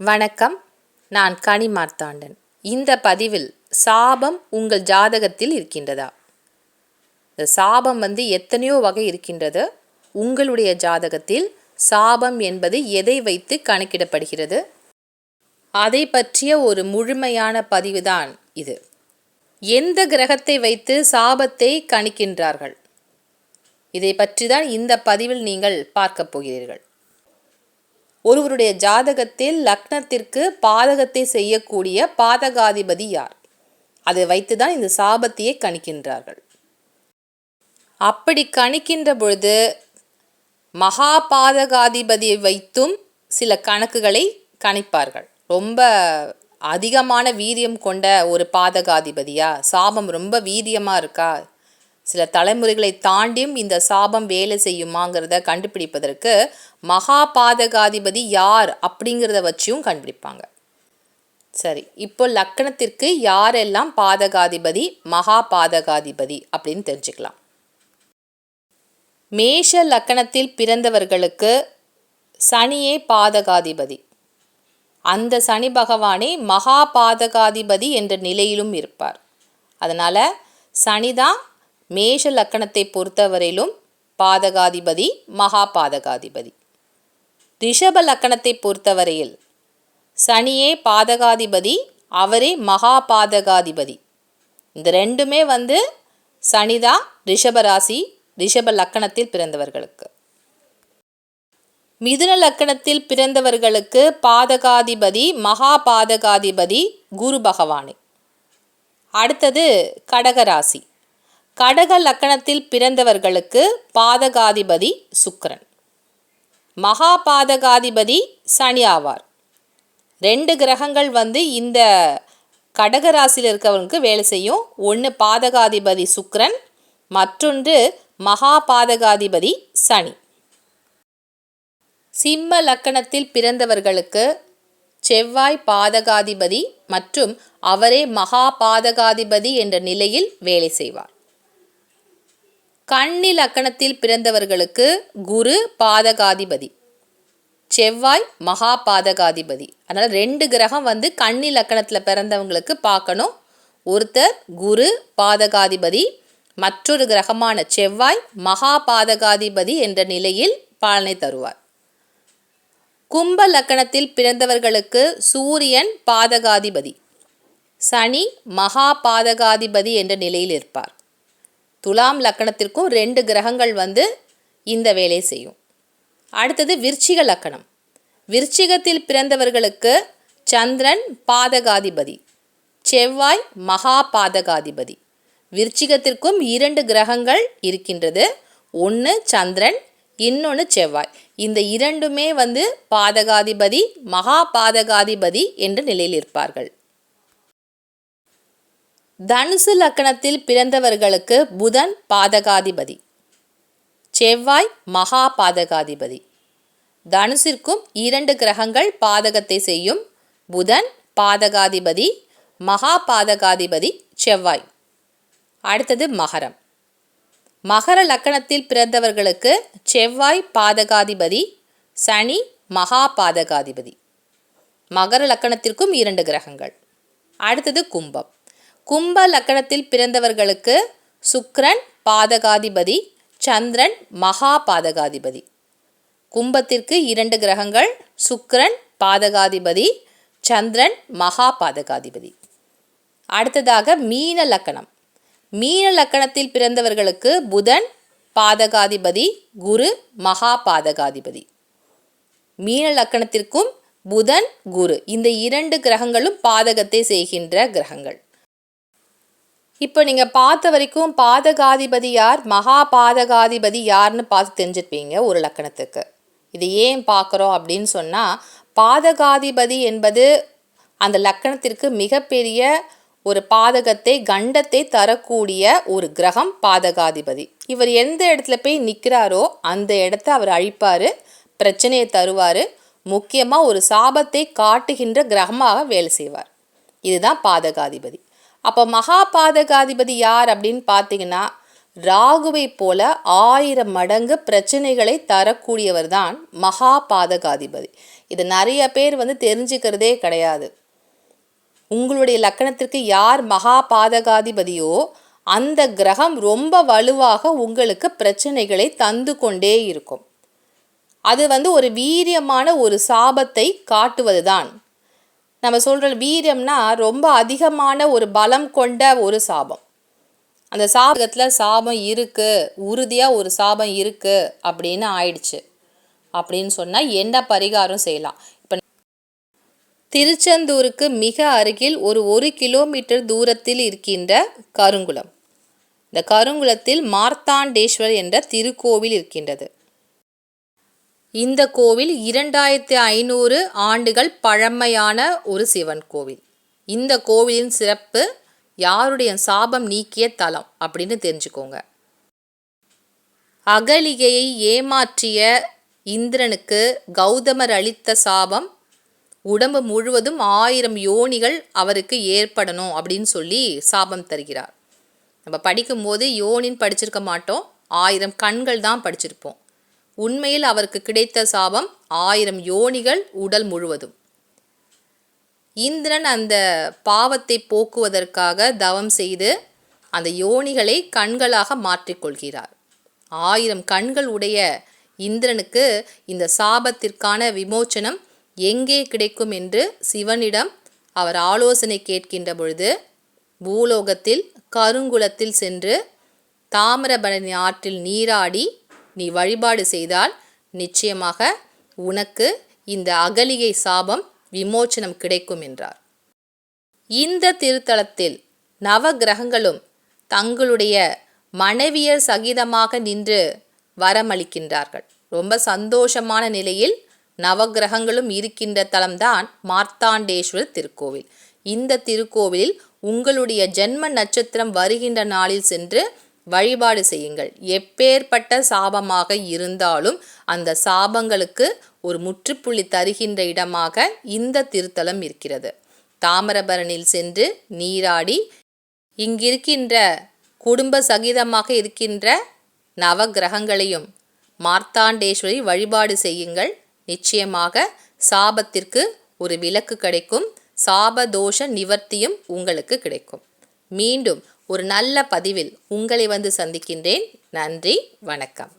வணக்கம். நான் கனி மார்த்தாண்டன். இந்த பதிவில் சாபம் உங்கள் ஜாதகத்தில் இருக்கின்றதா? இந்த சாபம் வந்து எத்தனையோ வகை இருக்கின்றது. உங்களுடைய ஜாதகத்தில் சாபம் என்பது எதை வைத்து கணக்கிடப்படுகிறது? அதை பற்றிய ஒரு முழுமையான பதிவு தான் இது. எந்த கிரகத்தை வைத்து சாபத்தை கணிக்கின்றார்கள்? இதை பற்றி தான் இந்த பதிவில் நீங்கள் பார்க்கப் போகிறீர்கள். ஒருவருடைய ஜாதகத்தில் லக்னத்திற்கு பாதகத்தை செய்யக்கூடிய பாதகாதிபதி யார்? அதை வைத்து தான் இந்த சாபத்தையே கணிக்கின்றார்கள். அப்படி கணிக்கின்ற பொழுது மகா பாதகாதிபதியை வைத்தும் சில கணக்குகளை கணிப்பார்கள். ரொம்ப அதிகமான வீரியம் கொண்ட ஒரு பாதகாதிபதியா? சாபம் ரொம்ப வீரியமாக இருக்கா? சில தலைமுறைகளை தாண்டியும் இந்த சாபம் வேலை செய்யுமாங்கிறத கண்டுபிடிப்பதற்கு மகா பாதகாதிபதி யார் அப்படிங்கிறத வச்சியும் கண்டுபிடிப்பாங்க. சரி இப்போ லக்கணத்திற்கு யாரெல்லாம் பாதகாதிபதி மகா பாதகாதிபதி அப்படின்னு தெரிஞ்சுக்கலாம். மேஷ லக்கணத்தில் பிறந்தவர்களுக்கு சனியே பாதகாதிபதி. அந்த சனி பகவானே மகா பாதகாதிபதி என்ற நிலையிலும் இருப்பார். அதனால் சனிதான் மேஷ லக்கணத்தை பொறுத்தவரையிலும் பாதகாதிபதி மகா பாதகாதிபதி ரிஷப லக்கணத்தை பொறுத்தவரையில் சனியே பாதகாதிபதி அவரே மகா பாதகாதிபதி இந்த ரெண்டுமே வந்து சனிதா ரிஷபராசி ரிஷப லக்கணத்தில் பிறந்தவர்களுக்கு. மிதுன லக்கணத்தில் பிறந்தவர்களுக்கு பாதகாதிபதி மகா பாதகாதிபதி குரு பகவானே. அடுத்தது கடகராசி கடக லக்கணத்தில் பிறந்தவர்களுக்கு பாதகாதிபதி சுக்கரன். மகா பாதகாதிபதி சனி ஆவார். ரெண்டு கிரகங்கள் வந்து இந்த கடகராசியில் இருக்கவங்களுக்கு வேலை செய்யும். ஒன்று பாதகாதிபதி சுக்கரன் மற்றொன்று மகா பாதகாதிபதி சனி. சிம்ம லக்கணத்தில் பிறந்தவர்களுக்கு செவ்வாய் பாதகாதிபதி மற்றும் அவரே மகா பாதகாதிபதி என்ற நிலையில் வேலை செய்வார். கன்னி லக்கணத்தில் பிறந்தவர்களுக்கு குரு பாதகாதிபதி. செவ்வாய் மகா பாதகாதிபதி. அதனால் ரெண்டு கிரகம் வந்து கன்னி லக்கணத்தில் பிறந்தவங்களுக்கு பார்க்கணும். ஒருத்தர் குரு பாதகாதிபதி மற்றொரு கிரகமான செவ்வாய் மகா பாதகாதிபதி என்ற நிலையில் பாலனை தருவார். கும்ப லக்கணத்தில் பிறந்தவர்களுக்கு சூரியன் பாதகாதிபதி. சனி மகா பாதகாதிபதி என்ற நிலையில் இருப்பார். துலாம் லக்கணத்திற்கும் ரெண்டு கிரகங்கள் வந்து இந்த வேலையை செய்யும். அடுத்தது விருச்சிக லக்கணம். விருச்சிகத்தில் பிறந்தவர்களுக்கு சந்திரன் பாதகாதிபதி செவ்வாய் மகா பாதகாதிபதி விருச்சிகத்திற்கும் இரண்டு கிரகங்கள் இருக்கின்றது. ஒன்று சந்திரன் இன்னொன்று செவ்வாய். இந்த இரண்டுமே வந்து பாதகாதிபதி மகா பாதகாதிபதி என்ற நிலையில் இருப்பார்கள். தனுசு லக்கணத்தில் பிறந்தவர்களுக்கு புதன் பாதகாதிபதி. செவ்வாய் மகா பாதகாதிபதி தனுசிற்கும் இரண்டு கிரகங்கள் பாதகத்தை செய்யும் புதன் பாதகாதிபதி மகா பாதகாதிபதி செவ்வாய். அடுத்தது மகரம். மகர லக்கணத்தில் பிறந்தவர்களுக்கு செவ்வாய் பாதகாதிபதி சனி மகா பாதகாதிபதி மகர லக்கணத்திற்கும் இரண்டு கிரகங்கள். அடுத்தது கும்பம். கும்ப லக்கணத்தில் பிறந்தவர்களுக்கு சுக்ரன் பாதகாதிபதி சந்திரன் மகா பாதகாதிபதி கும்பத்திற்கு இரண்டு கிரகங்கள் சுக்ரன் பாதகாதிபதி சந்திரன் மகா பாதகாதிபதி அடுத்ததாக மீன லக்கணம். மீன லக்கணத்தில் பிறந்தவர்களுக்கு புதன் பாதகாதிபதி குரு மகா பாதகாதிபதி மீன லக்கணத்திற்கும் புதன் குரு. இந்த இரண்டு கிரகங்களும் பாதகத்தை செய்கின்ற கிரகங்கள். இப்போ நீங்கள் பார்த்த வரைக்கும் பாதகாதிபதி யார்? மகா பாதகாதிபதி யார்னு பார்த்து தெரிஞ்சிருப்பீங்க ஒரு லக்கணத்துக்கு. இது ஏன் பார்க்குறோம் அப்படின்னு சொன்னால் பாதகாதிபதி என்பது அந்த லக்கணத்திற்கு மிகப்பெரிய ஒரு பாதகத்தை கண்டத்தை தரக்கூடிய ஒரு கிரகம் பாதகாதிபதி. இவர் எந்த இடத்துல போய் நிற்கிறாரோ அந்த இடத்த அவர் அழிப்பார் பிரச்சனையை தருவார் முக்கியமாக ஒரு சாபத்தை காட்டுகின்ற கிரகமாக வேலை செய்வார். இதுதான் பாதகாதிபதி. அப்போ மகா பாதகாதிபதி யார் அப்படின்னு பார்த்தீங்கன்னா ராகுவை போல ஆயிரம் மடங்கு பிரச்சனைகளை தரக்கூடியவர் தான் மகா பாதகாதிபதி இது நிறைய பேர் வந்து தெரிஞ்சுக்கிறதே கிடையாது. உங்களுடைய லக்கணத்திற்கு யார் மகா பாதகாதிபதியோ அந்த கிரகம் ரொம்ப வலுவாக உங்களுக்கு பிரச்சனைகளை தந்து கொண்டே இருக்கும். அது வந்து ஒரு வீரியமான ஒரு சாபத்தை காட்டுவது தான் நம்ம சொல்கிற வீரம்னா ரொம்ப அதிகமான ஒரு பலம் கொண்ட ஒரு சாபம். அந்த சாபகத்தில் சாபம் இருக்குது உறுதியாக ஒரு சாபம் இருக்குது அப்படின்னு ஆயிடுச்சு. அப்படின்னு சொன்னால் என்ன பரிகாரம் செய்யலாம்? இப்போ திருச்செந்தூருக்கு மிக அருகில் ஒரு ஒரு கிலோமீட்டர் தூரத்தில் இருக்கின்ற கருங்குளம். இந்த கருங்குளத்தில் மார்த்தாண்டேஸ்வர் என்ற திருக்கோவில் இருக்கின்றது. இந்த கோவில் இரண்டாயிரத்தி ஐநூறு ஆண்டுகள் பழமையான ஒரு சிவன் கோவில். இந்த கோவிலின் சிறப்பு யாருடைய சாபம் நீக்கிய தலம் அப்படின்னு தெரிஞ்சுக்கோங்க. அகலிகையை ஏமாற்றிய இந்திரனுக்கு கௌதமர் அளித்த சாபம் உடம்பு முழுவதும் ஆயிரம் யோனிகள் அவருக்கு ஏற்படணும் அப்படின்னு சொல்லி சாபம் தருகிறார். நம்ம படிக்கும்போது யோனின்னு படிச்சிருக்க மாட்டோம். ஆயிரம் கண்கள் தான் படிச்சிருப்போம். உண்மையில் அவருக்கு கிடைத்த சாபம் ஆயிரம் யோனிகள் உடல் முழுவதும். இந்திரன் அந்த பாவத்தை போக்குவதற்காக தவம் செய்து அந்த யோனிகளை கண்களாக மாற்றிக்கொள்கிறார். ஆயிரம் கண்கள் உடைய இந்திரனுக்கு இந்த சாபத்திற்கான விமோச்சனம் எங்கே கிடைக்கும் என்று சிவனிடம் அவர் ஆலோசனை கேட்கின்ற பொழுது பூலோகத்தில் கருங்குளத்தில் சென்று தாமிரபரணி ஆற்றில் நீராடி நீ வழிபாடு செய்தால் நிச்சயமாக உனக்கு இந்த அகலிகை சாபம் விமோச்சனம் கிடைக்கும் என்றார். இந்த திருத்தலத்தில் நவ கிரகங்களும் தங்களுடைய மனைவியர் சகிதமாக நின்று வரமளிக்கின்றார்கள். ரொம்ப சந்தோஷமான நிலையில் நவகிரகங்களும் இருக்கின்ற தலம்தான் மார்த்தாண்டேஸ்வர் திருக்கோவில். இந்த திருக்கோவிலில் உங்களுடைய ஜென்ம நட்சத்திரம் வருகின்ற நாளில் சென்று வழிபாடு செய்யுங்கள். எப்பேற்பட்ட சாபமாக இருந்தாலும் அந்த சாபங்களுக்கு ஒரு முற்றுப்புள்ளி தருகின்ற இடமாக இந்த திருத்தலம் இருக்கிறது. தாமிரபரணில் சென்று நீராடி இங்கிருக்கின்ற குடும்ப சகிதமாக இருக்கின்ற நவ கிரகங்களையும் மார்த்தாண்டேஸ்வரி வழிபாடு செய்யுங்கள். நிச்சயமாக சாபத்திற்கு ஒரு விலக்கு கிடைக்கும். சாபதோஷ நிவர்த்தியும் உங்களுக்கு கிடைக்கும். மீண்டும் ஒரு நல்ல பதிவில் உங்களை வந்து சந்திக்கின்றேன். நன்றி வணக்கம்.